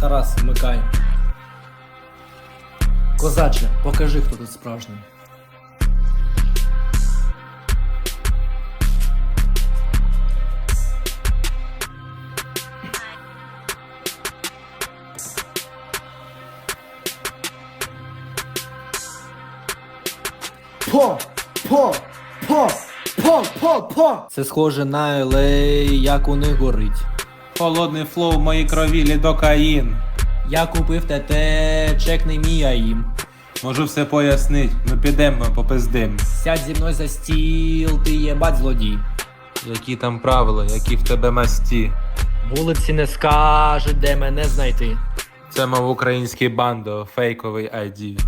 Тарас, вмикай. Козаче, покажи, хто тут справжній. По, по, по, по, по, по. Це схоже на елей, як у них горить. Холодний флоу в моїй крові лідокаїн. Я купив ТТ, чек не мій, а їм. Можу все пояснить, ми підемо попиздим. Сядь зі мною за стіл, ти єбать злодій. Які там правила, які в тебе масті. Вулиці не скажуть, де мене знайти. Це мов український бандо, фейковий ID.